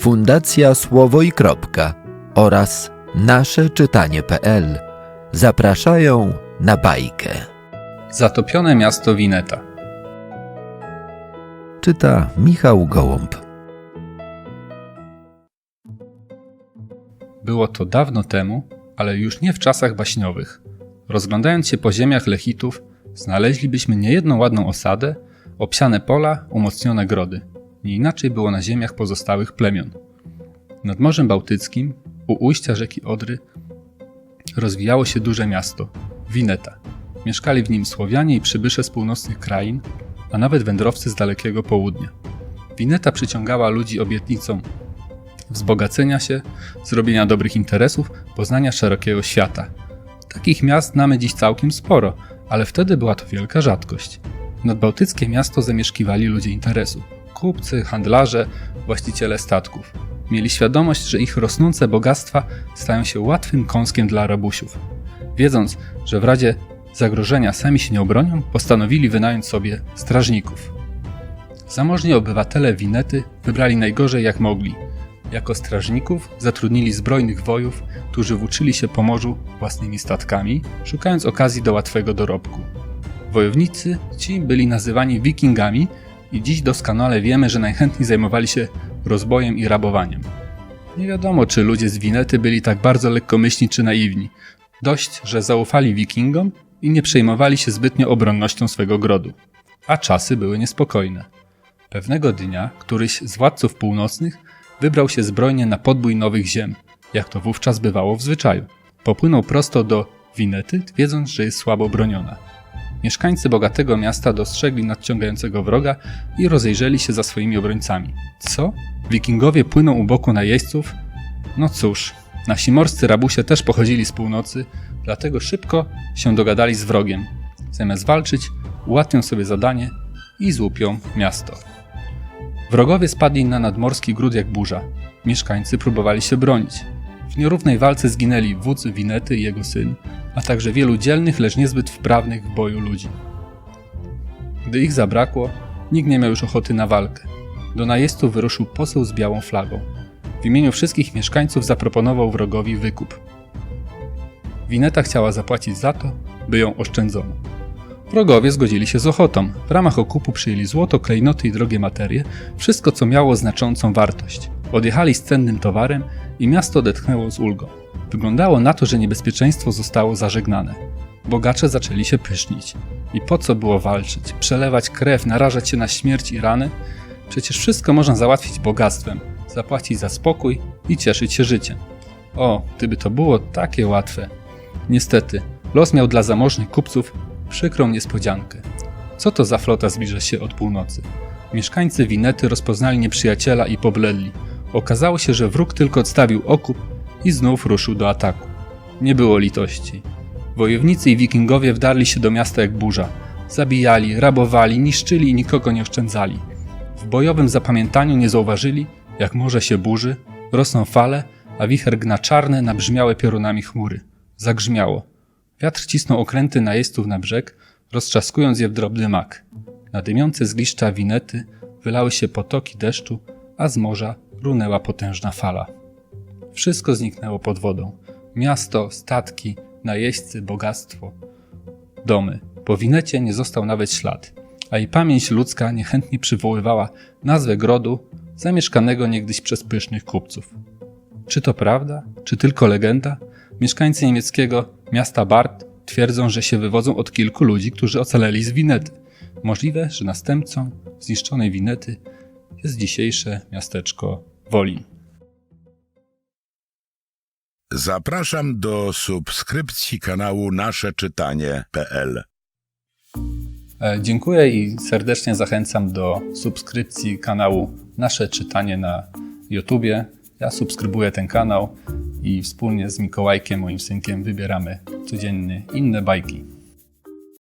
Fundacja Słowo i Kropka oraz nasze czytanie.pl zapraszają na bajkę. Zatopione miasto Wineta. Czyta Michał Gołąb. Było to dawno temu, ale już nie w czasach baśniowych. Rozglądając się po ziemiach Lechitów, znaleźlibyśmy niejedną ładną osadę, obsiane pola, umocnione grody. Nie inaczej było na ziemiach pozostałych plemion. Nad Morzem Bałtyckim, u ujścia rzeki Odry, rozwijało się duże miasto Wineta. Mieszkali w nim Słowianie i przybysze z północnych krain, a nawet wędrowcy z dalekiego południa. Wineta przyciągała ludzi obietnicą wzbogacenia się, zrobienia dobrych interesów, poznania szerokiego świata. Takich miast znamy dziś całkiem sporo, ale wtedy była to wielka rzadkość. Nadbałtyckie miasto zamieszkiwali ludzie interesu. Kupcy, handlarze, właściciele statków. Mieli świadomość, że ich rosnące bogactwa stają się łatwym kąskiem dla rabusiów. Wiedząc, że w razie zagrożenia sami się nie obronią, postanowili wynająć sobie strażników. Zamożni obywatele Winety wybrali najgorzej jak mogli. Jako strażników zatrudnili zbrojnych wojów, którzy włóczyli się po morzu własnymi statkami, szukając okazji do łatwego dorobku. Wojownicy ci byli nazywani wikingami i dziś doskonale wiemy, że najchętniej zajmowali się rozbojem i rabowaniem. Nie wiadomo, czy ludzie z Winety byli tak bardzo lekkomyślni czy naiwni. Dość, że zaufali wikingom i nie przejmowali się zbytnio obronnością swego grodu. A czasy były niespokojne. Pewnego dnia któryś z władców północnych wybrał się zbrojnie na podbój nowych ziem, jak to wówczas bywało w zwyczaju. Popłynął prosto do Winety, wiedząc, że jest słabo broniona. Mieszkańcy bogatego miasta dostrzegli nadciągającego wroga i rozejrzeli się za swoimi obrońcami. Co? Wikingowie płyną u boku najeźdźców? No cóż, nasi morscy rabusie też pochodzili z północy, dlatego szybko się dogadali z wrogiem. Zamiast walczyć, ułatwią sobie zadanie i złupią miasto. Wrogowie spadli na nadmorski gród jak burza. Mieszkańcy próbowali się bronić. W nierównej walce zginęli wódz Winety i jego syn, a także wielu dzielnych, lecz niezbyt wprawnych w boju ludzi. Gdy ich zabrakło, nikt nie miał już ochoty na walkę. Do najeźdźców wyruszył poseł z białą flagą. W imieniu wszystkich mieszkańców zaproponował wrogowi wykup. Wineta chciała zapłacić za to, by ją oszczędzono. Wrogowie zgodzili się z ochotą. W ramach okupu przyjęli złoto, klejnoty i drogie materie, wszystko co miało znaczącą wartość. Odjechali z cennym towarem i miasto odetchnęło z ulgą. Wyglądało na to, że niebezpieczeństwo zostało zażegnane. Bogacze zaczęli się pysznić. I po co było walczyć, przelewać krew, narażać się na śmierć i rany? Przecież wszystko można załatwić bogactwem, zapłacić za spokój i cieszyć się życiem. O, gdyby to było takie łatwe. Niestety, los miał dla zamożnych kupców przykrą niespodziankę. Co to za flota zbliża się od północy? Mieszkańcy Winety rozpoznali nieprzyjaciela i pobledli. Okazało się, że wróg tylko odstawił okup i znów ruszył do ataku. Nie było litości. Wojownicy i wikingowie wdarli się do miasta jak burza. Zabijali, rabowali, niszczyli i nikogo nie oszczędzali. W bojowym zapamiętaniu nie zauważyli, jak morze się burzy, rosną fale, a wicher gna czarne, nabrzmiałe piorunami chmury. Zagrzmiało. Wiatr cisnął okręty najeźdźców na brzeg, roztrzaskując je w drobny mak. Na dymiące zgliszcza winety wylały się potoki deszczu, a z morza runęła potężna fala. Wszystko zniknęło pod wodą. Miasto, statki, najeźdźcy, bogactwo, domy. Po winecie nie został nawet ślad, a i pamięć ludzka niechętnie przywoływała nazwę grodu zamieszkanego niegdyś przez pysznych kupców. Czy to prawda? Czy tylko legenda? Mieszkańcy niemieckiego miasta Bart twierdzą, że się wywodzą od kilku ludzi, którzy ocaleli z Winety. Możliwe, że następcą zniszczonej Winety jest dzisiejsze miasteczko Wolin. Zapraszam do subskrypcji kanału Nasze Czytanie.pl. E, Dziękuję i serdecznie zachęcam do subskrypcji kanału Nasze Czytanie na YouTubie. Ja subskrybuję ten kanał i wspólnie z Mikołajkiem, moim synkiem, wybieramy codziennie inne bajki.